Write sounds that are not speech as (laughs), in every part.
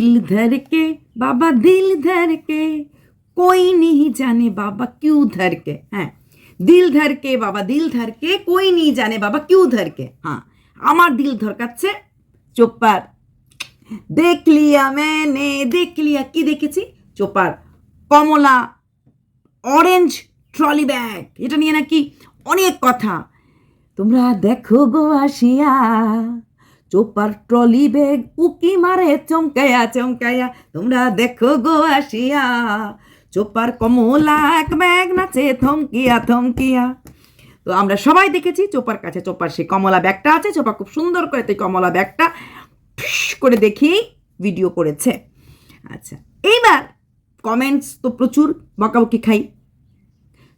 दिल धर के बाबा दिल धर के कोई नहीं जाने बाबा क्यों धर के হ্যাঁ দিল ধর কে বাবা দিল ধর কে কই নি জানে বাবা কিউ ধর কে হ্যাঁ আমার দিল ধরকাচ্ছে চোপার দেখ লিয়া मैंने দেখ লিয়া কি দেখেছি চোপার কমলা অরেঞ্জ ট্রলি ব্যাগ এটা নিয়ে নাকি অনেক কথা তোমরা দেখো গো আসিয়া চোপার ট্রলি ব্যাগ উকি মারে, চমকায়া চমকায়া, তোমরা দেখো গো আসিয়া, চোপার কমলা এক ব্যাগ নাচে, থমকিয়া থমকিয়া। তো আমরা সবাই দেখেছি চোপার কাছে, চোপার সেই কমলা ব্যাগটা আছে, চোপা খুব সুন্দর করে তো কমলা ব্যাগটা করে দেখি ভিডিও করেছে। আচ্ছা এইবার কমেন্টস তো প্রচুর, বকাবকি খাই।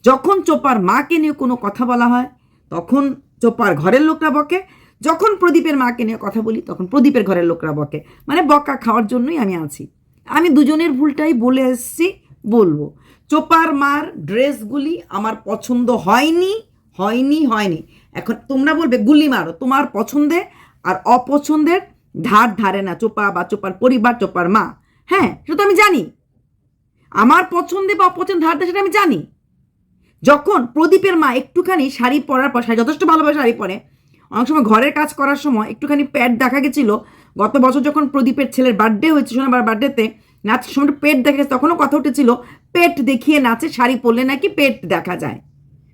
যখন চোপার মাকে নিয়ে কোনো কথা বলা হয়, তখন চোপার ঘরের লোকরা বকে যখন প্রদীপের মাকে নিয়ে কথা বলি, তখন প্রদীপের ঘরের লোকরা বকে মানে বকা খাওয়ার জন্যই আমি আছি। আমি দুজনের ভুলটাই বলে এসেছি, বলব। চোপার মার ড্রেসগুলি আমার পছন্দ হয়নি হয়নি হয়নি। এখন তোমরা বলবে, গুলি মারো, তোমার পছন্দে আর অপছন্দের ধার ধারে না, চোপা বা চোপার পরিবার, চোপার মা। হ্যাঁ সেটা তো আমি জানি। আমার পছন্দে বা অপছন্দ ধার ধারে, সেটা আমি জানি। যখন প্রদীপের মা একটুখানি শাড়ি পরার পর, শাড়ি, যথেষ্ট ভালোভাবে শাড়ি পরে অনেক সময় ঘরের কাজ করার সময় একটুখানি প্যাড দেখা গেছিল। গত বছর যখন প্রদীপের ছেলের বার্থডে হয়েছে শোনাবার বার্থডেতে নাচের সময় পেট দেখা গেছে, তখনও কথা উঠেছিল পেট দেখিয়ে নাচে শাড়ি পরলে নাকি পেট দেখা যায়।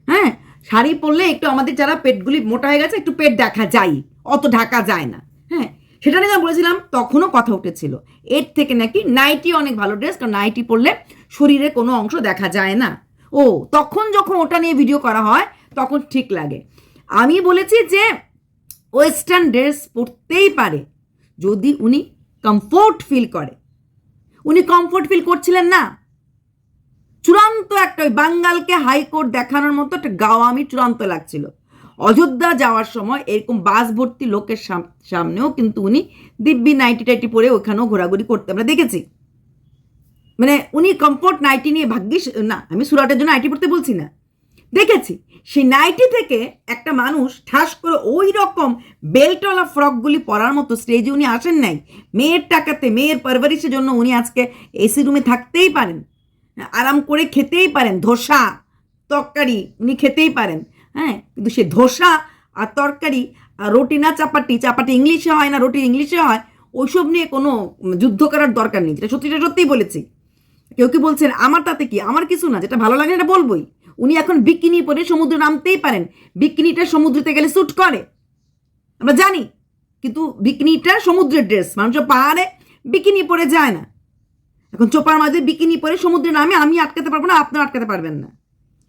হ্যাঁ শাড়ি পরলে একটু আমাদের যারা পেটগুলি মোটা হয়ে গেছে, একটু পেট দেখা যায়, অত ঢাকা যায় না। হ্যাঁ সেটা নিয়ে বলেছিলাম, তখনও কথা উঠেছিল। এর থেকে নাকি নাইটি অনেক ভালো ড্রেস কারণ নাইটি পরলে শরীরে কোনো অংশ দেখা যায় না। ও, তখন যখন ওটা নিয়ে ভিডিও করা হয়, তখন ঠিক লাগে। আমি বলেছি যে ওয়েস্টার্ন ড্রেস পরতেই পারে। যদি উনি কমফোর্ট ফিল করে। উনি কমফোর্ট ফিল করছিলেন না? চূড়ান্ত একটা ওই বাঙ্গালকে হাইকোর্ট দেখানোর মতো একটা গাওয়ামি চূড়ান্ত লাগছিল। অযোধ্যা যাওয়ার সময় এরকম বাস ভর্তি লোকের সাম- সামনেও কিন্তু উনি দিব্যি নাইটি টাইটি পরে ওখানেও ঘোরাঘুরি করতে আমরা দেখেছি। মানে উনি কমফোর্ট নাইটি নিয়ে ভাগ্যিস না, আমি সুরাটের জন্য আইটি পড়তে বলছি না। দেখেছি, সেই নাইটি থেকে একটা মানুষ ঠাস করে ওই রকম বেল্টওয়ালা ফ্রকগুলি পরার মতো স্টেজে উনি আসেন নাই। মেয়ের টাকাতে, মেয়ের পারভারিশের জন্য উনি আজকে এসি রুমে থাকতেই পারেন, আরাম করে খেতেই পারেন। ধোসা, তরকারি উনি খেতেই পারেন হ্যাঁ? কিন্তু সে ধোসা আর তরকারি আর রুটি না চাপাটি চাপাটি ইংলিশে হয় না, রুটি ইংলিশে হয়, ওইসব নিয়ে কোনো যুদ্ধ করার দরকার নেই। যেটা সত্যিটা সত্যিই বলেছি। কেউ কি বলছেন, আমার তাতে কি? আমার কিছু না, যেটা ভালো লাগে এটা বলবোই। উনি এখন বিকিনি পরে সমুদ্রে নামতেই পারেন। বিকিনিটা সমুদ্রেতে গেলে স্যুট করে। আমরা জানি, কিন্তু বিকিনিটা সমুদ্রের ড্রেস মানুষ পাহাড়ে বিকিনি পরে যায় না। এখন চোপার মাঝে বিকিনি পরে সমুদ্রে নামে, আমি আটকাতে পারব না আপনারা আটকাতে পারবেন না।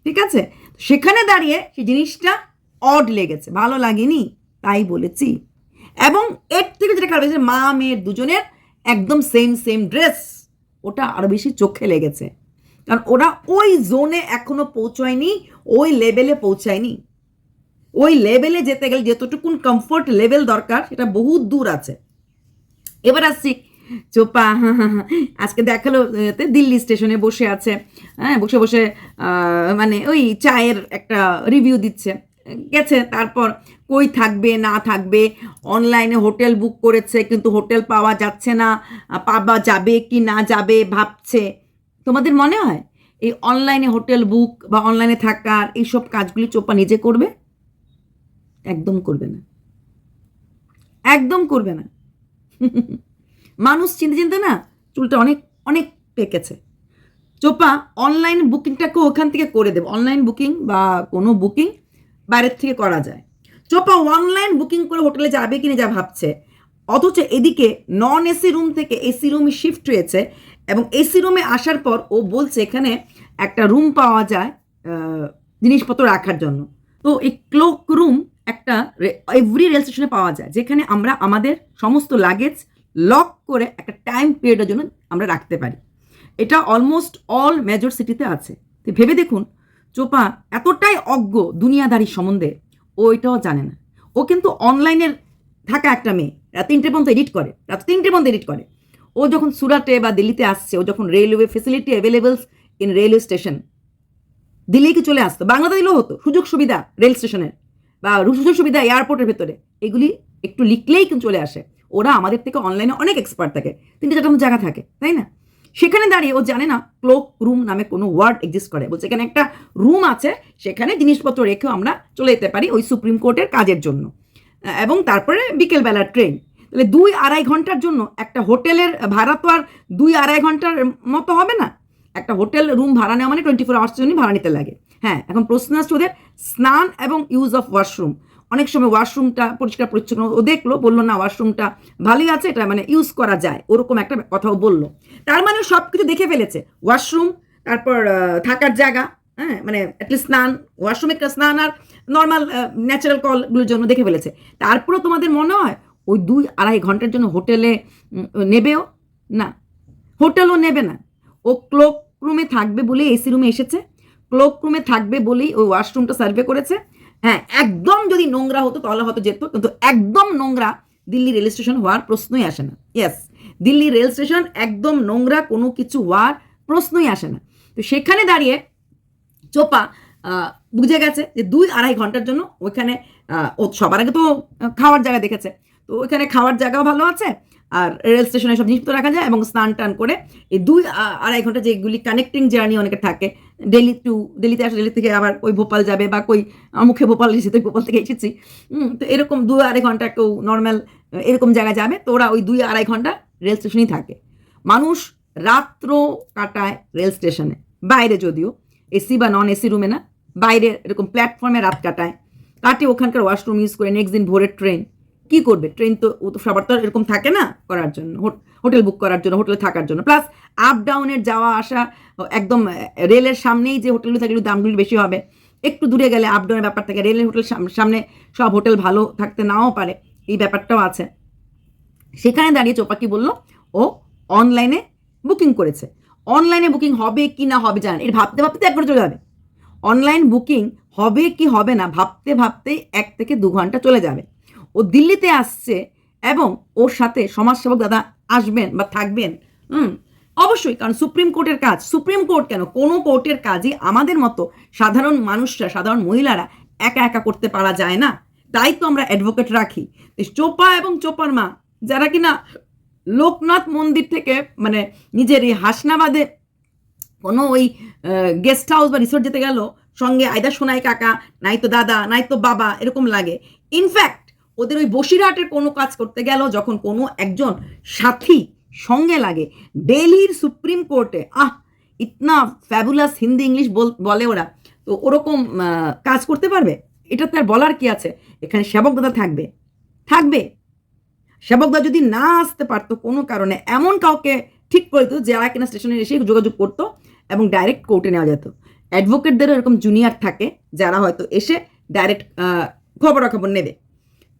ঠিক আছে? সেখানে দাঁড়িয়ে সেই জিনিসটা অড লেগেছে, ভালো লাগেনি, তাই বলেছি। এবং এর থেকে যেটা খারাপ হয়েছে, মা, মেয়ের দুজনের একদম সেম সেম ড্রেস ওটা আরও বেশি চোখে লেগেছে। কারণ ওরা ওই জোনে এখনও পৌঁছায়নি, ওই লেভেলে পৌঁছায়নি। ওই লেভেলে যেতে গেলে যতটুকুন কমফোর্ট লেভেল দরকার, সেটা বহুত দূর আছে। এবার আসছি। চোপা আজকে দেখাল দিল্লি স্টেশনে বসে আছে। হ্যাঁ বসে বসে মানে ওই চায়ের একটা রিভিউ দিচ্ছে। গেছে, তারপর কই থাকবে, না থাকবে? অনলাইনে হোটেল বুক করেছে, কিন্তু হোটেল পাওয়া যাচ্ছে না। পাওয়া যাবে কি না যাবে, ভাবছে। তোমাদের মনে হয় এই অনলাইনে হোটেল বুক বা অনলাইনে থাকার এইসব কাজগুলি চোপা নিজে করবে? একদম করবে না। একদম করবে না। (laughs) মানুষ চিনতে চিনতে না চুলটা অনেক অনেক পেকেছে। চোপা অনলাইন বুকিংটাকে ওখান থেকে করে দেবে। অনলাইন বুকিং বা কোনো বুকিং বাইরের থেকে করা যায়। চোপা অনলাইন বুকিং করে হোটেলে যাবে কিনা যা ভাবছে? অথচ এদিকে নন এসি রুম থেকে এসি রুমে শিফট হয়েছে। এবং এসি রুমে আসার পর ও বলছে এখানে একটা রুম পাওয়া যায় জিনিসপত্র রাখার জন্য। তো এই ক্লোক রুম একটা এভরি রেল স্টেশনে পাওয়া যায়, যেখানে আমরা আমাদের সমস্ত লাগেজ লক করে একটা টাইম পিরিয়ডের জন্য আমরা রাখতে পারি। এটা অলমোস্ট অল মেজর সিটিতে আছে। তো ভেবে দেখুন, চোপা এতটাই অজ্ঞ দুনিয়াদারি সম্বন্ধে, ও এটাও জানে না। ও কিন্তু অনলাইনের থাকা একটা মেয়ে, রাত তিনটে পর্যন্ত এডিট করে, রাত তিনটে পর্যন্ত এডিট করে। ও যখন সুরাটে বা দিল্লিতে আসছে, ও যখন railway facility availables in railway station দিল্লিকে চলে আসতো বাংলাতে হতো, সুযোগ সুবিধা রেল স্টেশনের বা সুযোগ সুবিধা এয়ারপোর্টের ভেতরে, এগুলি একটু লিখলেই কিন্তু চলে আসে। ওরা আমাদের থেকে অনলাইনে অনেক এক্সপার্ট থাকে, তিনটে চারটা জায়গা থাকে, তাই না? সেখানে দাঁড়িয়ে ও জানে না ক্লোক রুম নামে কোনো ওয়ার্ড এক্সিস্ট করে। বলছে, এখানে একটা রুম আছে, সেখানে জিনিসপত্র রেখেও আমরা চলে যেতে পারি ওই সুপ্রিম কোর্টের কাজের জন্য। এবং তারপরে বিকেলবেলার ট্রেন তাহলে দুই আড়াই ঘণ্টার জন্য একটা হোটেলের ভাড়া তো আর দুই আড়াই ঘণ্টার মতো হবে না। একটা হোটেল রুম ভাড়া নেওয়া মানে টোয়েন্টি ফোর আওয়ার্স জন্য ভাড়া নিতে লাগে। হ্যাঁ এখন প্রশ্ন আসছে ওদের স্নান এবং ইউজ অফ ওয়াশরুম অনেক সময় ওয়াশরুমটা পরিষ্কার পরিচ্ছন্ন ও দেখল, বলল, না ওয়াশরুমটা ভালোই আছে, এটা মানে ইউজ করা যায়। ওরকম একটা কথাও বলল। তার মানে সব কিছু দেখে ফেলেছে। ওয়াশরুম তারপর থাকার জায়গা হ্যাঁ মানে অ্যাটলিস্ট স্নান ওয়াশরুমে স্নান আর নর্মাল ন্যাচারাল কলগুলোর জন্য দেখে ফেলেছে। তারপরেও তোমাদের মনে হয় ওই দুই আড়াই ঘণ্টার জন্য হোটেলে নেবেও? না। হোটেলও নেবে না। ও ক্লোক রুমে থাকবে বলেই এসি রুমে এসেছে। ক্লোক রুমে থাকবে বলেই ওই ওয়াশরুমটা সার্ভে করেছে। হ্যাঁ একদম যদি নোংরা হতো তাহলে হয়তো যেত, কিন্তু একদম নোংরা দিল্লি রেল স্টেশন হওয়ার প্রশ্নই আসে না। ইয়েস দিল্লি রেল স্টেশন একদম নোংরা কোনো কিছু হওয়ার প্রশ্নই আসে না। তো সেখানে দাঁড়িয়ে চোপা বুঝে গেছে যে দুই আড়াই ঘণ্টার জন্য ওইখানে ও সবার আগে তো খাওয়ার জায়গা দেখেছে। তো ওইখানে খাওয়ার জায়গাও ভালো আছে, আর রেল স্টেশনে সব জিনিসপত্র রাখা যায় এবং স্নান টান করে এই দুই আড়াই ঘণ্টা যেগুলি কানেক্টিং জার্নি অনেকে থাকে, দিল্লি টু দিল্লিতে আসে দিল্লি থেকে আবার ওই ভোপাল যাবে বা কই মুখে ভোপাল এসেছি ভোপাল থেকে এসেছি। তো এরকম দুই আড়াই ঘণ্টা কেউ নর্মাল এরকম জায়গায় যাবে, তো ওরা ওই দুই আড়াই ঘণ্টা রেল স্টেশনেই থাকে। মানুষ রাত্র কাটায় রেল স্টেশনে, বাইরে যদিও, এসি বা নন এসি রুমে না, বাইরে এরকম প্ল্যাটফর্মে রাত কাটায়। কাটে ওখানকার ওয়াশরুম ইউজ করে নেক্সট দিন ভোরের ট্রেন কি করবে? ট্রেন তো সবার তো এরকম থাকে না করার জন্য হোটেল বুক করার জন্য হোটেলে থাকার জন্য। প্লাস আপ ডাউনের যাওয়া আসা একদম রেলের সামনেই যে হোটেলগুলো থাকে একটু দামগুলো বেশি হবে। একটু দূরে গেলে আপ ডাউনের ব্যাপার থাকে রেলের হোটেল সাম- সামনে সব হোটেল ভালো থাকতে নাও পারে, এই ব্যাপারটাও আছে। সেখানে দাঁড়িয়ে চোপা কি বলল, ও অনলাইনে বুকিং করেছে। অনলাইনে বুকিং হবে কি না হবে জানেন এটা ভাবতে ভাবতে একবার চলে যাবে। অনলাইন বুকিং হবে কি হবে না, ভাবতে ভাবতেই এক থেকে দু ঘণ্টা চলে যাবে। ও দিল্লিতে আসছে এবং ওর সাথে সমাজসেবক দাদা আসবেন বা থাকবেন, হুম, অবশ্যই, কারণ সুপ্রিম কোর্টের কাজ, সুপ্রিম কোর্ট কেন? কোনো কোর্টের কাজই আমাদের মতো সাধারণ মানুষরা, সাধারণ মহিলারা একা একা করতে পারা যায় না। তাই তো আমরা অ্যাডভোকেট রাখি। চোপা এবং চোপার মা, যারা কিনা লোকনাথ মন্দির থেকে মানে নিজের এই হাসনাবাদে কোনো ওই গেস্ট হাউস বা রিসোর্ট যেতে গেল, সঙ্গে আয়দা সোনাই কাকা, নাই তো দাদা, নাই তো বাবা, এরকম লাগে। ইনফ্যাক্ট ওদের ওই বসিরহাটের কোনো কাজ করতে গেল যখন কোনো একজন সাথী সঙ্গে লাগে। ডেলির সুপ্রিম কোর্টে, আহ, ইতনা ফ্যাবুলাস হিন্দি ইংলিশ বলে ওরা। তো ওরকম কাজ করতে পারবে? এটা তো আর বলার কি আছে? এখানে সেবক দাদা থাকবে। থাকবে। সেবকদা যদি না আসতে পারতো কোনো কারণে, এমন কাউকে ঠিক করে দিত যারা কিনা স্টেশনে এসে যোগাযোগ করতো এবং ডাইরেক্ট কোর্টে নেওয়া যেত। অ্যাডভোকেটদেরও এরকম জুনিয়র থাকে, যারা হয়তো এসে ডাইরেক্ট খবরাখবর নেবে।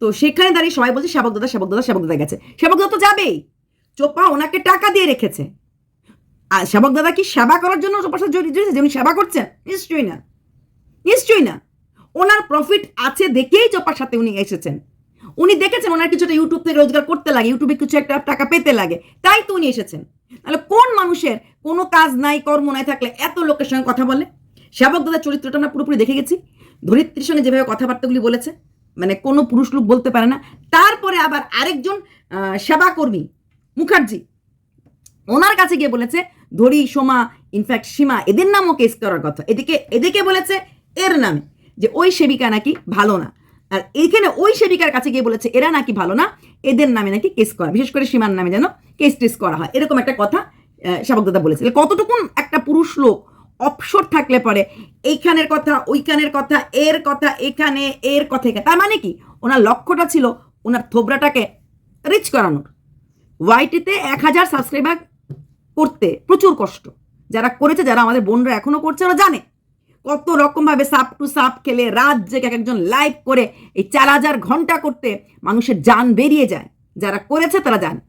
তো সেখানে দাঁড়িয়ে সবাই বলছে সেবক দাদা সেবক দাদা সেবক দাদা গেছে। সেবক দাদা তো যাবেই। চোপা ওনাকে টাকা দিয়ে রেখেছে। আর সেবক দাদা কি সেবা করার জন্য চোপার সাথে জড়িত জড়িয়েছে? যে উনি সেবা করছেন? নিশ্চয়ই না। নিশ্চয়ই না। ওনার প্রফিট আছে দেখেই চোপার সাথে উনি এসেছেন। উনি দেখেছেন ওনার কিছুটা ইউটিউব থেকে রোজগার করতে লাগে ইউটিউবে কিছু একটা টাকা পেতে লাগে। তাই তো উনি এসেছেন। তাহলে কোন মানুষের কোনো কাজ নাই, কর্ম নাই থাকলে এত লোকের সঙ্গে কথা বলে? সেবক দাদার চরিত্রটা আমরা পুরোপুরি দেখে গেছি। ধরিত্রীর সঙ্গে যেভাবে কথাবার্তাগুলি বলেছে মানে কোনো পুরুষ লোক বলতে পারে না। তারপরে আবার আরেকজন সেবাকর্মী, মুখার্জি, ওনার কাছে গিয়ে বলেছে, ধরি, সোমা ইনফ্যাক্ট সীমা, এদের নামও কেস করার কথা। এদিকে এদিকে বলেছে, এর নামে, যে ওই সেবিকা নাকি ভালো না। আর এইখানে ওই সেবিকার কাছে গিয়ে বলেছে, এরা নাকি ভালো না, এদের নামে নাকি কেস করা। বিশেষ করে সীমার নামে যেন কেস টেস করা হয়। এরকম একটা কথা সেবকদাদা বলেছে। কতটুকুন একটা পুরুষ লোক অপসর থাকলে পরে এইখানের কথা, ওইখানের কথা, এর কথা, এখানে, এর কথা তার মানে কি? ওনার লক্ষ্যটা ছিল ওনার থোবরাটাকে রিচ করানোর। ওয়াইটিতে এক হাজার সাবস্ক্রাইবার করতে প্রচুর কষ্ট। যারা করেছে, যারা আমাদের বোনরা এখনও করছে, ওরা জানে। কত রকমভাবে সাপ টু সাপ খেলে, রাত জেগে এক একজন লাইভ করে, এই চার হাজার ঘণ্টা করতে মানুষের যান বেরিয়ে যায়। যারা করেছে, তারা জান।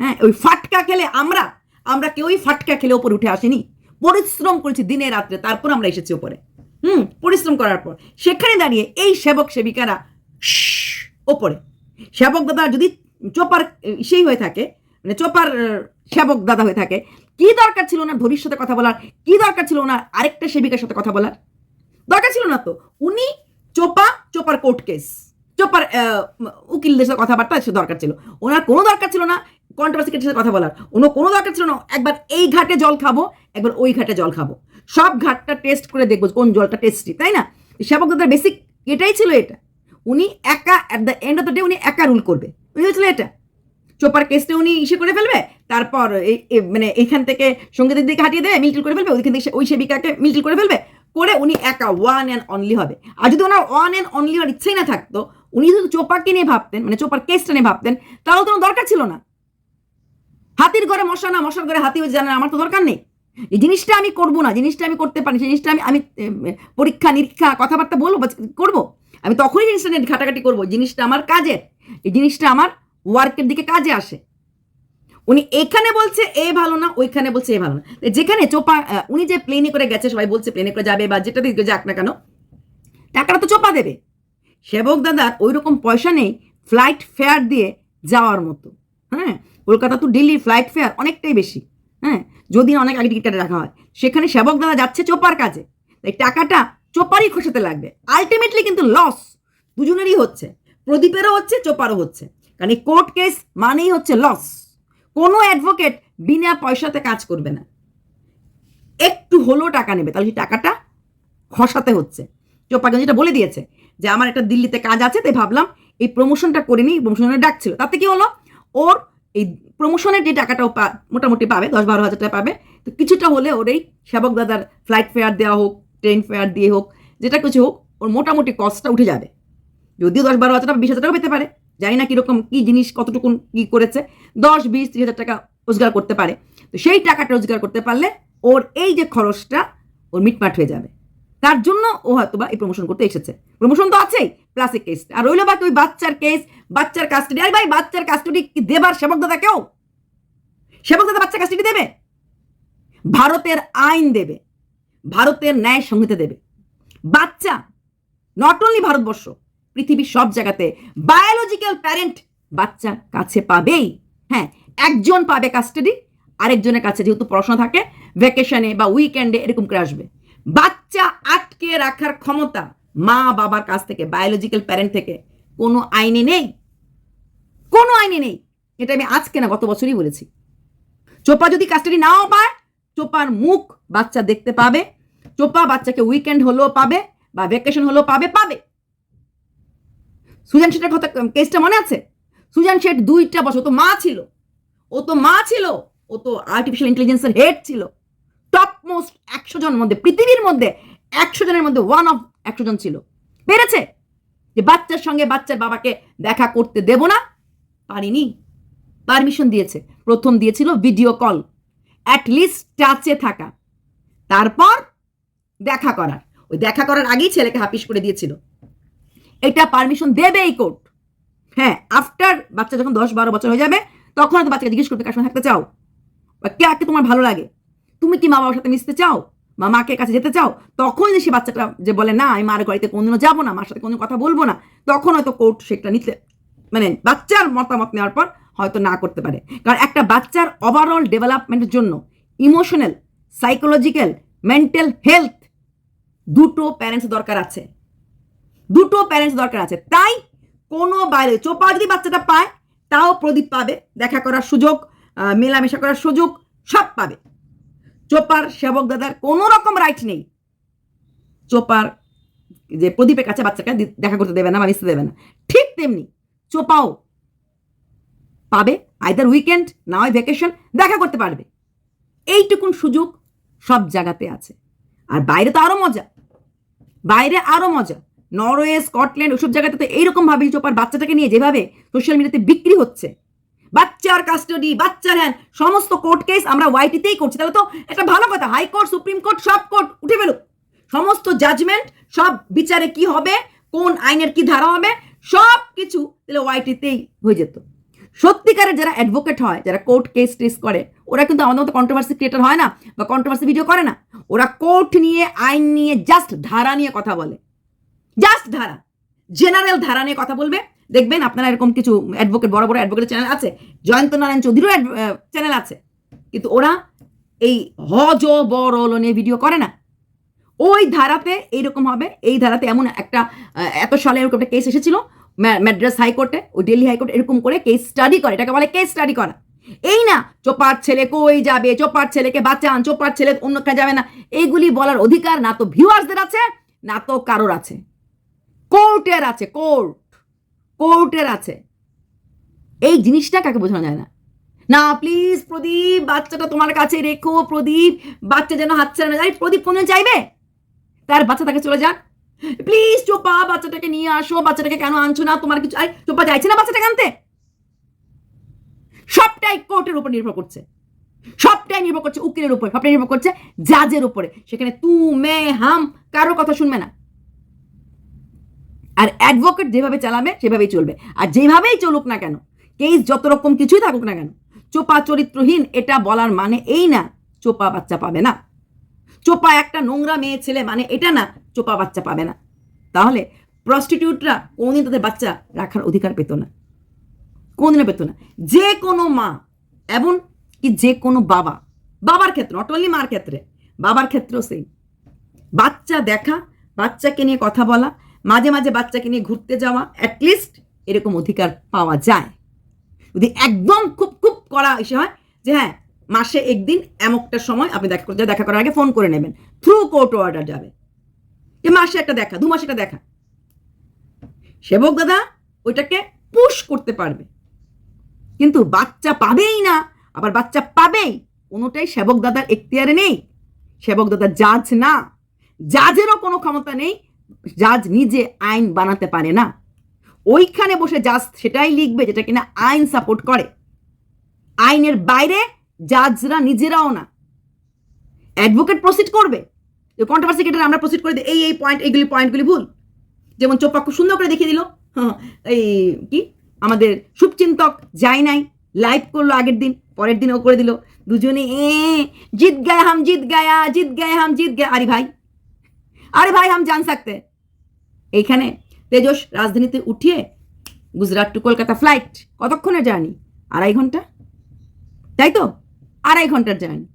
হ্যাঁ ওই ফাটকা খেলে আমরা আমরা কেউই ফাটকা খেলে ওপর উঠে আসিনি। পরিশ্রম করেছি দিনে রাত্রে, তারপর আমরা এসেছি ওপরে হুম, পরিশ্রম করার পর। সেখানে দাঁড়িয়ে এই সেবক সেবিকারা ওপরে সেবক দাদা যদি চোপার সেই হয়ে থাকে মানে চোপার সেবক দাদা হয়ে থাকে, কি দরকার ছিল ওনার সাথে কথা বলার? কি দরকার ছিল ওনার আরেকটা সেবিকার সাথে কথা বলার? দরকার ছিল না তো। উনি চোপা, চোপার কোর্ট কেস, চোপার উকিলদের সাথে কথাবার্তা সে দরকার ছিল। ওনার কোনো দরকার ছিল না। কন্ট্রোভার্সি সাথে কথা বলার। অন্য কোনো দরকার ছিল না, একবার এই ঘাটে জল খাব, একবার ওই ঘাটে জল খাব। সব ঘাটটা টেস্ট করে দেখব কোন জলটা টেস্টি তাই না? সেবক দাদার বেসিক এটাই ছিল এটা। উনি একা at the end of the day উনি একা রুল করবে। উনি হয়েছিল এটা? চোপার কেসটা উনি ইসে করে ফেলবে, তারপর এই- মানে এইখান থেকে সঙ্গীতের দিকে হাঁটিয়ে দেবে মিলটিল করে ফেলবে, ওইখান থেকে ওই সেবিকাকে মিলটিল করে ফেলবে, করে উনি একা ওয়ান অ্যান্ড অনলি হবে। আর যদি ওনার ওয়ান অ্যান্ড অনলি হওয়ার ইচ্ছেই না থাকতো, উনি যদি চোপাকে নিয়ে ভাবতেন মানে চোপার কেসটা নিয়ে ভাবতেন, তাহলে তো দরকার ছিল না। হাতির ঘরে মশা না মশার ঘরে হাতি হয়ে জানে না, আমার তো দরকার নেই। এই জিনিসটা আমি করব না জিনিসটা আমি করতে পারি জিনিসটা আমি আমি পরীক্ষা নিরীক্ষা কথাবার্তা বলব করব। আমি তখনই জিনিসটা নিয়ে ঘাটাঘাটি করব জিনিসটা আমার কাজের এই জিনিসটা আমার ওয়ার্কের দিকে কাজে আসে। উনি এখানে বলছে এ ভালো না ওইখানে বলছে এ ভালো না। যেখানে চোপা উনি যে প্লেনে করে গেছে সবাই বলছে প্লেনে করে যাবে বা যেটা দিকে যাক না কেন টাকাটা তো চোপা দেবে। সেবক দাদার ওই রকম পয়সা নেই ফ্লাইট ফেয়ার দিয়ে যাওয়ার মতো। হ্যাঁ? কলকাতা তো দিল্লির ফ্লাইট ফেয়ার অনেকটাই বেশি হ্যাঁ? যদি অনেক আগে টিকিট কেটে রাখা হয়। সেখানে সেবক দাদা যাচ্ছে চোপার কাজে, তাই টাকাটা চোপারই খসাতে লাগবে। আলটিমেটলি কিন্তু লস দুজনেরই হচ্ছে, প্রদীপেরও হচ্ছে, চোপারও হচ্ছে। কারণ কোর্ট কেস মানেই হচ্ছে লস কোনো অ্যাডভোকেট বিনা পয়সাতে কাজ করবে না। একটু হলেও টাকা নেবে, তাহলে সেই টাকাটা খসাতে হচ্ছে। চোপাকে যেটা বলে দিয়েছে যে, আমার একটা দিল্লিতে কাজ আছে, তাই ভাবলাম এই প্রমোশনটা করে নিই প্রমোশনের ডাকছিল তাতে কি হলো? ওর এই প্রমোশনের যে টাকাটাও পা, মোটামুটি পাবে দশ বারো হাজার টাকা পাবে, তো কিছুটা হলে ওর এই সেবক দাদার ফ্লাইট ফেয়ার দেওয়া হোক ট্রেন ফেয়ার দিয়ে হোক, যেটা কিছু হোক, ওর মোটামুটি কস্টটা উঠে যাবে। যদিও দশ বারো হাজার টাকা বিশ হাজার টাকা পেতে পারে, জানি না কীরকম কী জিনিস, কতটুকুন কী করেছে দশ বিশ ত্রিশ হাজার টাকা রোজগার করতে পারে। তো সেই টাকাটা রোজগার করতে পারলে ওর এই যে খরচটা ওর মিটমাট হয়ে যাবে। তার জন্য ও হয়তো বা এই প্রমোশন করতে এসেছে। প্রমোশন তো আছেই প্লাস কেস আর রইল বাকি ওই বাচ্চার কেস বাচ্চার কাস্টাডি আরে ভাই, বাচ্চার কাস্টাডি দেবার সেবক দাদা কেউ? সেবক দাদা বাচ্চা কাস্টাডি দেবে? ভারতের আইন দেবে। ভারতের ন্যায় সংহিতা দেবে। বাচ্চা নট অনলি ভারতবর্ষ, পৃথিবীর সব জায়গাতে বায়োলজিক্যাল প্যারেন্ট বাচ্চা কাছে পাবেই। হ্যাঁ একজন পাবে কাস্টাডি আরেকজনের কাছে যেহেতু পড়াশোনা থাকে ভ্যাকেশনে বা উইকেন্ডে এরকম করে আসবে। বাচ্চা আটকে রাখার ক্ষমতা মা বাবার কাছ থেকে বায়োলজিক্যাল প্যারেন্ট থেকে কোনো আইনে নেই। কোনো আইনে নেই। এটা আমি আজকে না, গত বছরই বলেছি। চোপা যদি কাস্টাডি নাও পায়, চোপার মুখ বাচ্চা দেখতে পাবে, চোপা বাচ্চাকে উইকেন্ড হলেও পাবে বা ভ্যাকেশন হলেও পাবে পাবে। সুজান শেঠের কথা কেসটা মনে আছে? সুজান শেঠ দুইটা বছর তো মা ছিল। ও তো মা ছিল, ও তো আর্টিফিশিয়াল ইন্টেলিজেন্সের হেড ছিল। টপ মোস্ট একশো জনের মধ্যে, পৃথিবীর মধ্যে একশো জনের মধ্যে ওয়ান অফ একশো জন ছিল। পেরেছে? যে বাচ্চার সঙ্গে বাচ্চার বাবাকে দেখা করতে দেব না? পারিনি। পারমিশন দিয়েছে। প্রথম দিয়েছিল ভিডিও কল অ্যাটলিস্ট টাচে থাকা। তারপর দেখা করার। ওই দেখা করার আগেই ছেলেকে হাপিস করে দিয়েছিল। এটা পারমিশন দেবে এই কোর্ট হ্যাঁ আফটার বাচ্চা যখন দশ বারো বছর হয়ে যাবে, তখন হয়তো বাচ্চাকে জিজ্ঞেস করতে কার সঙ্গে থাকতে চাও? বা কে তোমার ভালো লাগে? তুমি কি মা বাবার সাথে মিশতে চাও? বা মাকে কাছে যেতে চাও? তখন সে বাচ্চাটা যে বলে, না, আমি মার বাড়িতে কোনোদিনও যাব না, মার সাথে কোনো কথা বলব না, তখন হয়তো কোর্ট সেটা নিতে মানে বাচ্চার মতামত নেওয়ার পর হয়তো না করতে পারে। কারণ একটা বাচ্চার ওভারঅল ডেভেলপমেন্টের জন্য ইমোশনাল সাইকোলজিক্যাল মেন্টাল হেলথ দুটো প্যারেন্টস দরকার আছে। দুটো প্যারেন্টস দরকার আছে। তাই কোনো বাইরে, চোপা যদি বাচ্চাটা পায়, তাও প্রদীপ পাবে, দেখা করার সুযোগ মেলামেশা করার সুযোগ, সব পাবে। চোপার সেবক দাদার কোনো রকম রাইট নেই। চোপার যে প্রদীপের কাছে বাচ্চাকে দেখা করতে দেবে না বা মিশতে দেবে না। ঠিক তেমনি চোপাও পাবে আইদার উইকেন্ড না হয় ভ্যাকেশন দেখা করতে পারবে। এইটুকুন সুযোগ সব জায়গাতে আছে। আর বাইরে তো আরও মজা। বাইরে আরও মজা। নরওয়ে, স্কটল্যান্ড, ওসব জায়গাতে তো এইরকম ভাবে চোপার বাচ্চাটাকে নিয়ে যেভাবে সোশ্যাল মিডিয়াতে বিক্রি হচ্ছে। বাচ্চার কাস্টডি বাচ্চার হ্যান সমস্ত কোর্ট কেস আমরা ওয়াইটিতেই করছি। তাহলে তো একটা ভালো কথা হাইকোর্ট সুপ্রিম কোর্ট সব কোর্ট উঠে ফেলুক। সমস্ত জাজমেন্ট সব বিচারে কি হবে, কোন আইনের কি ধারা হবে, সব কিছু তাহলে ওয়াইটিতেই হয়ে যেত। সত্যিকারের যারা অ্যাডভোকেট হয়, যারা কোর্ট কেস টেস করে, ওরা কিন্তু আমাদের মতো কন্ট্রোভার্সি ক্রিয়েটার হয় না, বা কন্ট্রোভার্সি ভিডিও করে না। ওরা কোর্ট নিয়ে, আইন নিয়ে জাস্ট ধারা নিয়ে কথা বলে। জাস্ট ধারা জেনারেল ধারা নিয়ে কথা বলবে। দেখবেন আপনারা এরকম কিছু অ্যাডভোকেট বড় বড় অ্যাডভোকেট চ্যানেল আছে, জয়ন্ত নারায়ণ চৌধুরীও চ্যানেল আছে, কিন্তু ওরা এই হজ বড় নিয়ে ভিডিও করে না। ওই ধারাতে এইরকম হবে, এই ধারাতে এমন একটা এত সালে এরকম একটা কেস এসেছিল ম্যা- ম্যাড্রাস হাইকোর্টে ও দিল্লি হাইকোর্টে এরকম করে কেস স্টাডি করে, এটাকে বলে কেস স্টাডি করা। এই না, চোপার ছেলে কই যাবে, চোপার ছেলেকে বাঁচান, চোপার ছেলে অন্য কাজ যাবে না এইগুলি বলার অধিকার না তো ভিউয়ার্সদের আছে, না তো কারোর আছে। কোর্টের আছে কোর্ট কোর্টের আছে। এই জিনিসটা কাকে বোঝানো যায় না? না প্লিজ প্রদীপ, বাচ্চাটা তোমার কাছে রেখো, প্রদীপ, বাচ্চা যেন হাত ছেড়ে না যায়। প্রদীপ কোনো চাইবে? তার বাচ্চা তাকে চলে যাক। প্লিজ চোপা, বাচ্চাটাকে নিয়ে আসো। বাচ্চাটাকে কেন আনছো না? তোমার কিছু চোপা চাইছে না বাচ্চাটাকে আনতে? সবটাই কোর্টের উপর নির্ভর করছে। সবটাই নির্ভর করছে উকিলের উপর, সবটাই নির্ভর করছে জাজের উপরে। সেখানে তু, মে, হাম, কারও কথা শুনবে না। আর অ্যাডভোকেট যেভাবে চালাবে, সেভাবেই চলবে। আর যেভাবেই চলুক না কেন কেস যত রকম কিছুই থাকুক না কেন, চোপা চরিত্রহীন, এটা বলার মানে এই না, চোপা বাচ্চা পাবে না। চোপা একটা নোংরা মেয়ে ছেলে মানে এটা না, চোপা বাচ্চা পাবে না। তাহলে প্রস্টিটিউটরা কোনদিন তাদের বাচ্চা রাখার অধিকার পেত না। কোনদিনও পেত না। যে কোনো মা এবং কি যে কোনো বাবা, বাবার ক্ষেত্রে নট অনলি মার ক্ষেত্রে, বাবার ক্ষেত্রেও সেই বাচ্চা দেখা, বাচ্চাকে নিয়ে কথা বলা মাঝে মাঝে বাচ্চাকে নিয়ে ঘুরতে যাওয়া অ্যাটলিস্ট এরকম অধিকার পাওয়া যায়। যদি একদম খুব খুব করা এসে হয় যে হ্যাঁ মাসে একদিন এমকটা সময় আপনি দেখা করতে দেখা করার আগে ফোন করে নেবেন। থ্রু কোর্ট অর্ডার যাবে। যে মাসে একটা দেখা, দু মাসে একটা দেখা। সেবক দাদা ওইটাকে পুশ করতে পারবে। কিন্তু বাচ্চা পাবেই না। আবার বাচ্চা পাবেই। কোনোটাই সেবক দাদার এখতিয়ারে নেই। সেবক দাদা জাজ না। জাজেরও কোনো ক্ষমতা নেই। জাজ নিজে আইন বানাতে পারে না। ওইখানে বসে জাজ সেটাই লিখবে যেটা কিনা আইন সাপোর্ট করে। আইনের বাইরে জাজরা নিজেরাও না। অ্যাডভোকেট প্রসিড করবে। যে কন্ট্রোভার্সি কেটে আমরা প্রসিড করে দিই, এই এই পয়েন্ট এইগুলি পয়েন্টগুলি ভুল। যেমন চোপা খুব সুন্দর করে দেখিয়ে দিল। (laughs) এই কি? আমাদের শুভচিন্তক যায় নাই লাইভ করল আগের দিন, পরের দিন ও করে দিল। দুজনে এ, জিত গায়ে হাম, জিত গায়া, জিত গায়ে হাম, জিত গায়া। আরে ভাই আরে ভাই, হাম জান সাকতে। এইখানে তেজস রাজধানীতে উঠিয়ে গুজরাট টু কলকাতা ফ্লাইট কতক্ষণের জার্নি আড়াই ঘণ্টা? তাই তো? আড়াই ঘণ্টার জার্নি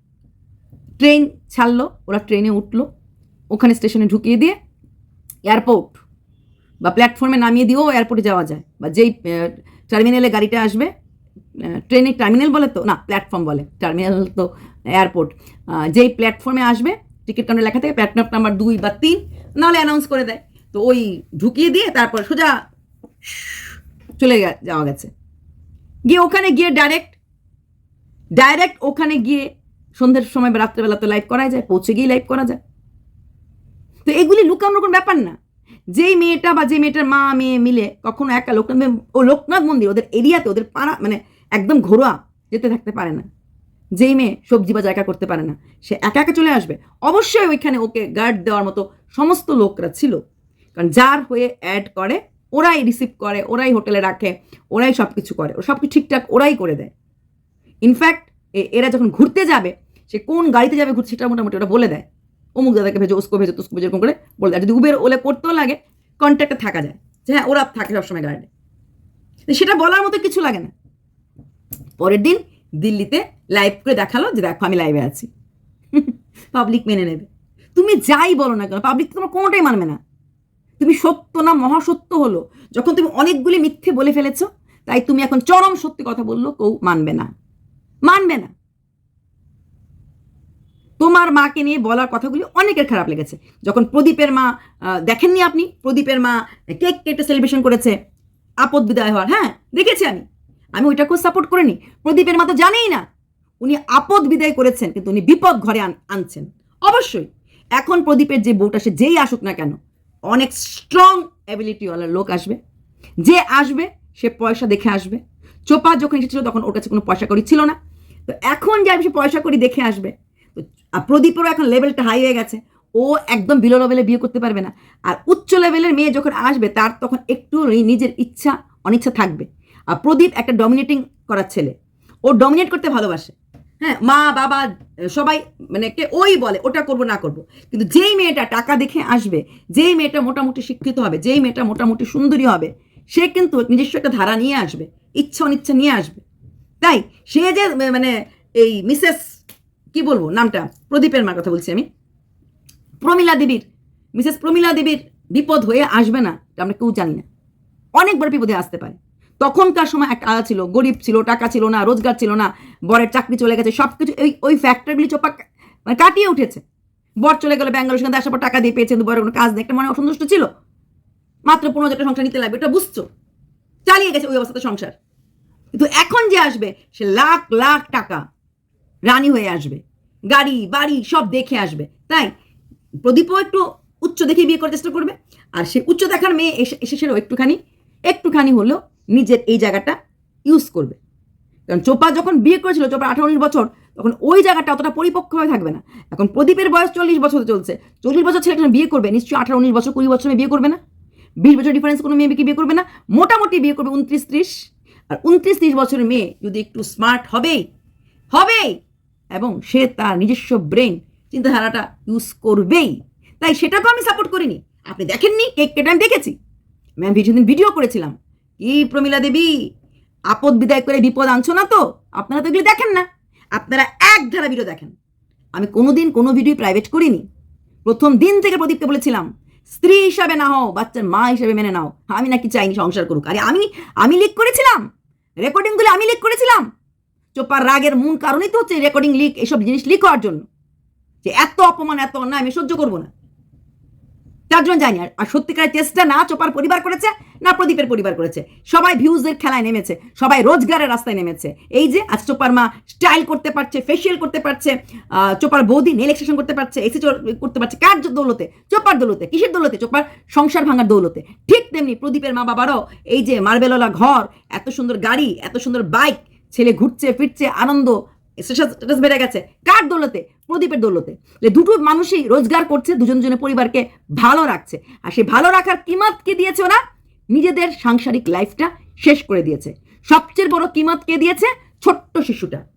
ট্রেন ছাড়লো, ওরা ট্রেনে উঠল, ওখানে স্টেশনে ঢুকিয়ে দিয়ে এয়ারপোর্ট বা প্ল্যাটফর্মে নামিয়ে দিয়েও এয়ারপোর্টে যাওয়া যায়। বা যেই টার্মিনালে গাড়িটা আসবে ট্রেনে টার্মিনাল বলে তো? না প্ল্যাটফর্ম বলে। টার্মিনাল তো এয়ারপোর্ট যেই প্ল্যাটফর্মে আসবে টিকিট কাউন্টার লেখা থাকে প্ল্যাটফর্ম নাম্বার দুই বা তিন, নাহলে অ্যানাউন্স করে দেয়। তো ওই ঢুকিয়ে দিয়ে তারপর সোজা চলে যাওয়া গেছে। গিয়ে ওখানে গিয়ে ডাইরেক্ট ডাইরেক্ট ওখানে গিয়ে সন্ধ্যের সময় বা রাত্রেবেলা তো লাইভ করা যায়, পৌঁছে গিয়ে লাইভ করা যায়। তো এগুলি লুকানোর কোনো ব্যাপার না। যেই মেয়েটা বা যে মেয়েটার মা, মেয়ে মিলে কখনো একা লোকনাথ ও লোকনাথ মন্দির, ওদের এরিয়াতে, ওদের পাড়া মানে একদম ঘরোয়া যেতে থাকতে পারে না। যেই মেয়ে সবজি বাজার একা করতে পারে না। সে একা একা চলে আসবে। অবশ্যই ওইখানে ওকে গার্ড দেওয়ার মতো সমস্ত লোকরা ছিল। কারণ যার হয়ে অ্যাড করে, ওরাই রিসিভ করে, ওরাই হোটেলে রাখে, ওরাই সব কিছু করে সব কিছু ঠিকঠাক ওরাই করে দেয়। ইনফ্যাক্ট এরা যখন ঘুরতে যাবে, সে কোন গাড়িতে যাবে ঘুরতে সেটা মোটামুটি ওরা বলে দেয়। অমুক দাদাকে ভেজো উস্কো ভেজো, তুস্কো ভেজো, এরকম করে বলে দেয়। যদি উবের ওলে করতেও লাগে কন্ট্যাক্টে থাকা যায়। যে হ্যাঁ ওরা থাকে সবসময় গাড়িতে। সেটা বলার মতো কিছু লাগে না। পরের দিন দিল্লিতে লাইভ করে দেখাল যে দেখো আমি লাইভে আছি। (laughs) পাবলিক মেনে নেবে। তুমি যাই বলো না কেন পাবলিক তোমার কোনোটাই মানবে না। তুমি সত্য না মহাসত্য হলো? যখন তুমি অনেকগুলি মিথ্যে বলে ফেলেছ, তাই তুমি এখন চরম সত্যি কথা বলল, কেউ মানবে না। মানবে না। তোমার মাকে নিয়ে বলার কথাগুলি অনেকের খারাপ লেগেছে। যখন প্রদীপের মা দেখেননি আপনি, প্রদীপের মা কেক কেটে সেলিব্রেশন করেছে, আপদ বিদায় হওয়ার হ্যাঁ দেখেছি আমি। আমি ওইটাকেও সাপোর্ট করিনি। প্রদীপের মা তো জানেই না। উনি আপদ বিদায় করেছেন, কিন্তু উনি বিপদ ঘরে আনছেন। অবশ্যই, এখন প্রদীপের যে বউটা, সে যেই আসুক না কেন অনেক স্ট্রং অ্যাবিলিটিওয়ালা লোক আসবে। যে আসবে, সে পয়সা দেখে আসবে। চোপা যখন এসেছিল তখন ওর কাছে কোনো পয়সা করি ছিল না। তো এখন যে সে পয়সা করি দেখে আসবে, তো প্রদীপেরও এখন লেভেলটা হাই হয়ে গেছে। ও একদম বিলো লেভেলে বিয়ে করতে পারবে না। আর উচ্চ লেভেলের মেয়ে যখন আসবে, তার তখন একটু নিজের ইচ্ছা, অনিচ্ছা থাকবে। আর প্রদীপ একটা ডমিনেটিং করার ছেলে। ও ডমিনেট করতে ভালোবাসে। হ্যাঁ মা, বাবা, সবাই মানে কে ওই বলে, ওটা করব, না করব। কিন্তু যেই মেয়েটা টাকা দেখে আসবে, যেই মেয়েটা মোটামুটি শিক্ষিত হবে, যেই মেয়েটা মোটামুটি সুন্দরী হবে, সে কিন্তু নিজস্ব একটা ধারা নিয়ে আসবে, ইচ্ছা অনিচ্ছা নিয়ে আসবে। তাই সে যে মানে এই মিসেস, কি বলব, নামটা, প্রদীপের মার কথা বলছি আমি, প্রমিলা দেবীর, মিসেস প্রমিলা দেবীর বিপদ হয়ে আসবে না আমরা কেউ জানি না। অনেক বড় বিপদে আসতে পারে। তখনকার সময় একটা আলাদা ছিল, গরিব ছিল, টাকা ছিল না, রোজগার ছিল না, বরের চাকরি চলে গেছে সব কিছু ওই ওই ফ্যাক্টরগুলি চোপা মানে কাটিয়ে উঠেছে। বর চলে গেলে ব্যাঙ্গালোর, সেখানে আসার পর টাকা দিয়ে পেয়েছে, কিন্তু বরের কোনো কাজ নেই, একটা মনে অসন্তুষ্ট ছিল। মাত্র পনেরো হাজার সংসার নিতে লাগবে, এটা বুঝছ? চালিয়ে গেছে ওই অবস্থাতে সংসার। কিন্তু এখন যে আসবে, সে লাখ লাখ টাকা রানী হয়ে আসবে। গাড়ি, বাড়ি সব দেখে আসবে। তাই প্রদীপও একটু উচ্চ দেখে বিয়ে করার চেষ্টা করবে, আর সে উচ্চ দেখার মেয়ে এসে এসে এসেছিল একটুখানি একটুখানি হলেও নিজের এই জায়গাটা ইউজ করবে। কারণ চোপা যখন বিয়ে করেছিল, চোপা আঠারো উনিশ বছর, তখন ওই জায়গাটা অতটা পরিপক্কভাবে থাকবে না। এখন প্রদীপের বয়স চল্লিশ বছর চলছে। চল্লিশ বছর ছেলে বিয়ে করবে, নিশ্চয়ই আঠারো উনিশ বছর, কুড়ি বছর বিয়ে করবে না? বিশ বছর ডিফারেন্স কোনো মেয়ে কি বিয়ে করবে না? মোটামুটি বিয়ে করবে উনত্রিশ ত্রিশ আর উনত্রিশ ত্রিশ বছরের মেয়ে যদি একটু স্মার্ট হবেই হবেই, এবং সে তার নিজস্ব ব্রেন চিন্তাধারাটা ইউজ করবেই, তাই সেটাকেও আমি সাপোর্ট করিনি। আপনি দেখেননি কেক কেটে আমি দেখেছি। ম্যাম কিছুদিন ভিডিও করেছিলাম। কি প্রমিলা দেবী? আপদ বিদায় করে বিপদ আনছো না তো? আপনারা তো এগুলি দেখেন না। আপনারা এক ধারা ভিডিও দেখেন। আমি কোনোদিন কোনো ভিডিও প্রাইভেট করিনি। প্রথম দিন থেকে প্রদীপকে বলেছিলাম, স্ত্রী হিসাবে না হও, বাচ্চার মা হিসাবে মেনে নাও। আমি নাকি চাইনি সংসার করুক। আরে আমি আমি লিক করেছিলাম। রেকর্ডিংগুলো আমি লিক করেছিলাম। চোপার রাগের মূল কারণই তো হচ্ছে রেকর্ডিং লিক এসব জিনিস লিক হওয়ার জন্য। যে এত অপমান, এত অন্যায় আমি সহ্য করব না। তার জন্য জানি আর- সত্যিকারের চেষ্টা না চোপার পরিবার করেছে, না প্রদীপের পরিবার করেছে। সবাই ভিউজের খেলায় নেমেছে, সবাই রোজগারের রাস্তায় নেমেছে। এই যে, আজ চোপার মা স্টাইল করতে পারছে ফেসিয়াল করতে পারছে চোপার বৌদি নেল করতে পারছে এসি করতে পারছে, কার দৌলতে? চোপার দৌলতে, কিসের দৌলতে? চোপার সংসার ভাঙার দৌলতে। ঠিক তেমনি প্রদীপের মা বাবারও এই যে মার্বেলওয়ালা ঘর, এত সুন্দর গাড়ি, এত সুন্দর বাইক ছেলে ঘুরছে, ফিরছে, আনন্দ স্ট্যাটাস বেড়ে গেছে। কার দৌলতে? প্রদীপের দৌলতে। দুটো মানুষই রোজগার করছে, দুজন দুজনের পরিবারকে ভালো রাখছে। আর সেই ভালো রাখার কিমত কে দিয়েছে ওরা? নিজেদের সাংসারিক লাইফটা শেষ করে দিয়েছে। সবচেয়ে বড় কিমত কে দিয়েছে? ছোট্ট শিশুটা।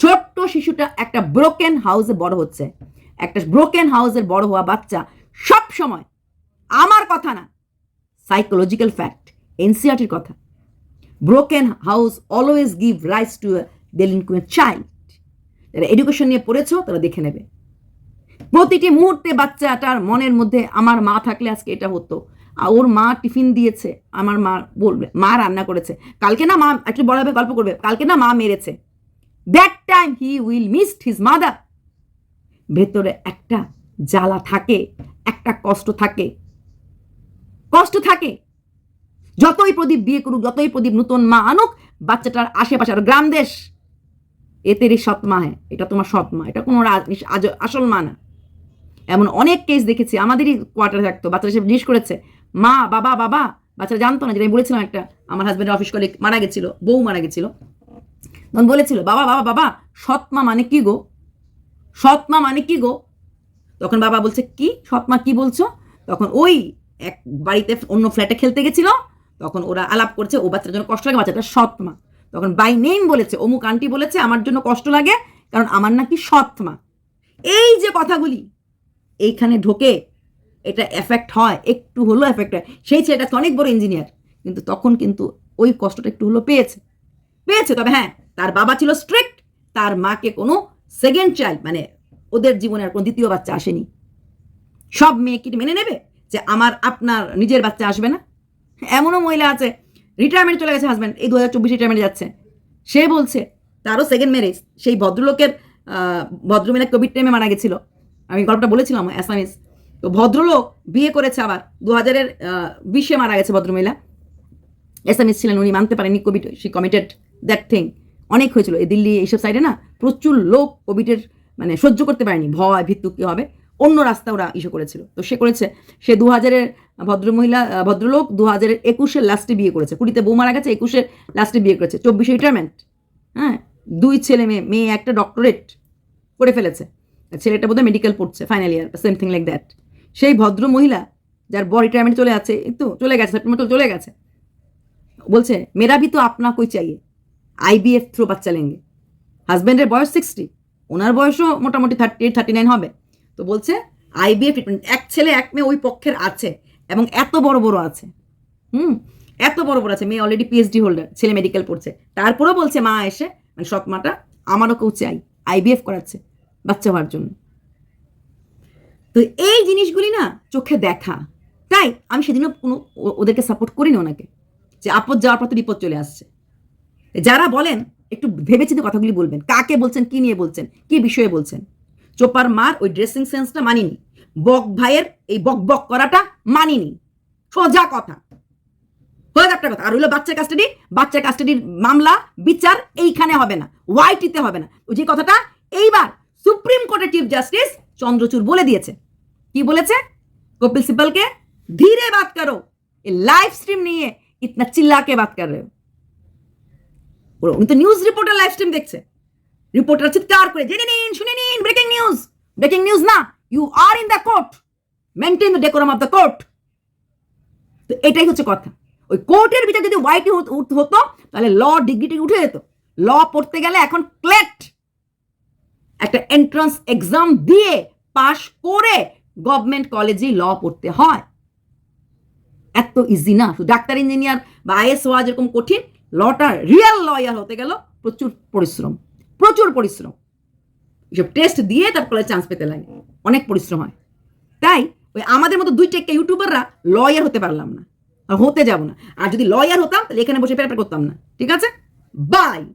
ছোট্ট শিশুটা একটা ব্রোকেন হাউসে বড় হচ্ছে। একটা ব্রোকেন হাউসের বড় হওয়া বাচ্চা সব সময় আমার কথা না সাইকোলজিক্যাল ফ্যাক্ট এনসিআরটির কথা। Broken house always give rise to delinquent child যারা এডুকেশন নিয়ে পড়েছো, তারা দেখে নেবে। প্রতিটি মুহূর্তে বাচ্চাটার মনের মধ্যে, আমার মা থাকলে আজকে এটা হতো। ওর মা টিফিন দিয়েছে, আমার মা বলবে, মা রান্না করেছে। কালকে না মা একটু বড় গল্প করবে, কালকে না মা মেরেছে। That time he will missed his mother ভেতরে একটা জ্বালা থাকে, একটা কষ্ট থাকে। কষ্ট থাকে। যতই প্রদীপ বিয়ে করুক, যতই প্রদীপ নতুন মা আনুক, বাচ্চাটার আশেপাশে আর গ্রাম দেশ। এতেরই সৎ মা হ্যাঁ এটা তোমার সৎ মা, এটা কোনো আসল মা না। এমন অনেক কেস দেখেছি, আমাদেরই কোয়ার্টারে থাকতো, বাচ্চারা সে জিজ্ঞেস করেছে, মা, বাবা বাবা? বাচ্চারা জানতো না, যেটা আমি বলেছিলাম একটা, আমার হাজব্যান্ডের অফিস কলিগ মারা গেছিল, বউ মারা গেছিল। তখন বলেছিল, বাবা বাবা বাবা, সৎ মা মানে কি গো? সৎ মা মানে কি গো? তখন বাবা বলছে, কি? সৎ মা কি বলছো? তখন ওই এক বাড়িতে অন্য ফ্ল্যাটে খেলতে গেছিল, তখন ওরা আলাপ করছে, ও বাচ্চার জন্য কষ্ট লাগে, বাচ্চাটা সৎ মা। তখন বাই নেম বলেছে, অমুক আন্টি বলেছে, আমার জন্য কষ্ট লাগে, কারণ আমার নাকি সৎ মা। এই যে কথাগুলি, এইখানে ঢোকে এটা এফেক্ট হয়, একটু হলো এফেক্ট হয়। সেই ছেলেটা অনেক বড় ইঞ্জিনিয়ার কিন্তু তখন কিন্তু ওই কষ্টটা একটু হলো পেয়েছে। পেয়েছে, তবে হ্যাঁ তার বাবা ছিল স্ট্রিক্ট তার মাকে কোনো সেকেন্ড চাইল্ড মানে ওদের জীবনে আর কোনো দ্বিতীয় বাচ্চা আসেনি। সব মেয়ে কি মেনে নেবে যে আমার আপনার নিজের বাচ্চা আসবে না? এমনও মহিলা আছে রিটায়ারমেন্ট চলে গেছে হাজব্যান্ড এই দু হাজার চব্বিশ রিটায়ারমেন্টে যাচ্ছে। সে বলছে তারও সেকেন্ড ম্যারেজ সেই ভদ্রলোকের আহ, ভদ্রমহিলা কোভিড টাইমে মারা গেছিল। আমি গল্পটা বলেছিলাম অ্যাসামিস তো ভদ্রলোক বিয়ে করেছে আবার। দু হাজারের বিশে মারা গেছে ভদ্রমহিলা। এসএমএস ছিলেন উনি মানতে পারেননি covid she committed that thing অনেক হয়েছিল। এই দিল্লি এইসব সাইডে না প্রচুর লোক কোভিডের মানে সহ্য করতে পারেনি। ভয় ভিত্তু কী হবে। অন্য রাস্তা ওরা ইস্যু করেছিল। তো সে করেছে। সে দু হাজারের ভদ্রমহিলা ভদ্রলোক দু হাজার একুশের লাস্টে বিয়ে করেছে। কুড়িতে বউ মারা গেছে, একুশের লাস্টে বিয়ে করেছে। চব্বিশে রিটায়ারমেন্ট হ্যাঁ? দুই ছেলে মেয়ে মেয়ে একটা ডক্টরেট করে ফেলেছে। ছেলেটা বোধহয় মেডিকেল পড়ছে final year same thing like that সেই ভদ্র মহিলা যার বড় রিটায়ারমেন্ট চলে আছে তো চলে গেছে সেপ্টেম্বর চলে গেছে। বলছে মেরা ভি তো আপনা কই চাইয়ে? আইবিএফ থ্রু বাচ্চা লেঙ্গে। হাজব্যান্ডের বয়স সিক্সটি ওনার বয়সও মোটামুটি থার্টি এইট থার্টি নাইন হবে। তো বলছে আইবিএফ ট্রিটমেন্ট এক ছেলে, এক মেয়ে ওই পক্ষের আছে। এবং এত বড় বড় আছে। হুম? এত বড় বড় আছে। মেয়ে অলরেডি পিএইচডি হোল্ডার ছেলে মেডিকেল পড়ছে। তারপরেও বলছে, মা এসে মানে সৎ মাটা, আমারও কেউ চাই আইবিএফ করাচ্ছে, বাচ্চা হওয়ার জন্য। তো এই জিনিসগুলি না চোখে দেখা। তাই আমি সেদিনও কোনো ওদেরকে সাপোর্ট করিনি ওনাকে, যে আপদ যাওয়ার পর তো বিপদ চলে আসছে। যারা বলেন, একটু ভেবেচিন্তে কথাগুলি বলবেন। কাকে বলছেন, কি নিয়ে বলছেন, কি বিষয়ে বলছেন? চোপার মার ওই ড্রেসিং সেন্সটা মানিনি। বক ভাইয়ের এই বক বক করাটা মানিনি। সোজা কথা। সোজা একটা কথা। আর হইল বাচ্চা কাস্টাডি বাচ্চা কাস্টাডির মামলা, বিচার এইখানে হবে না। ওয়াইটিতে হবে না। যে কথাটা এইবার সুপ্রিম কোর্টের চিফ জাস্টিস চন্দ্রচূড় বলে দিয়েছে। কি বলেছে? কপিল সিব্বলকে, ধীরে বাত করো। লাইভ স্ট্রিম নিয়ে ইতনা চিল্লাকে বাত কর রে। উনি তো নিউজ রিপোর্টার লাইভ স্ট্রিম দেখছে। রিপোর্টার চিৎকার করে। জেনে নিন, শুনে নিন ব্রেকিং নিউজ ব্রেকিং নিউজ না। You are in the court maintain the decorum of the court তো এটাই হচ্ছে কথা। ওই কোর্টের বিচার যদি ওয়াইটি হতো, তাহলে ল ডিগ্রিটি উঠে যেত। ল পড়তে গেলে এখন ক্লেট একটা এন্ট্রান্স এক্সাম দিয়ে পাশ করে গভর্নমেন্ট কলেজে ল পড়তে হয়। এত ইজি না। শুধু ডাক্তার ইঞ্জিনিয়ার বা আইএস হওয়া যেরকম কঠিন লটা রিয়েল লয়ার হতে গেল প্রচুর পরিশ্রম। প্রচুর পরিশ্রম। এসব টেস্ট দিয়ে তারপরে চান্স পেতে লাগে। অনেক পরিশ্রম হয়। তাই ওই আমাদের মতো দুইটা টেক্কা ইউটিউবাররা লয়ার হতে পারলাম না। আর হতে যাব না। আর যদি লয়ার হতাম, তাহলে এখানে বসে পেপার করতাম না। ঠিক আছে? বাই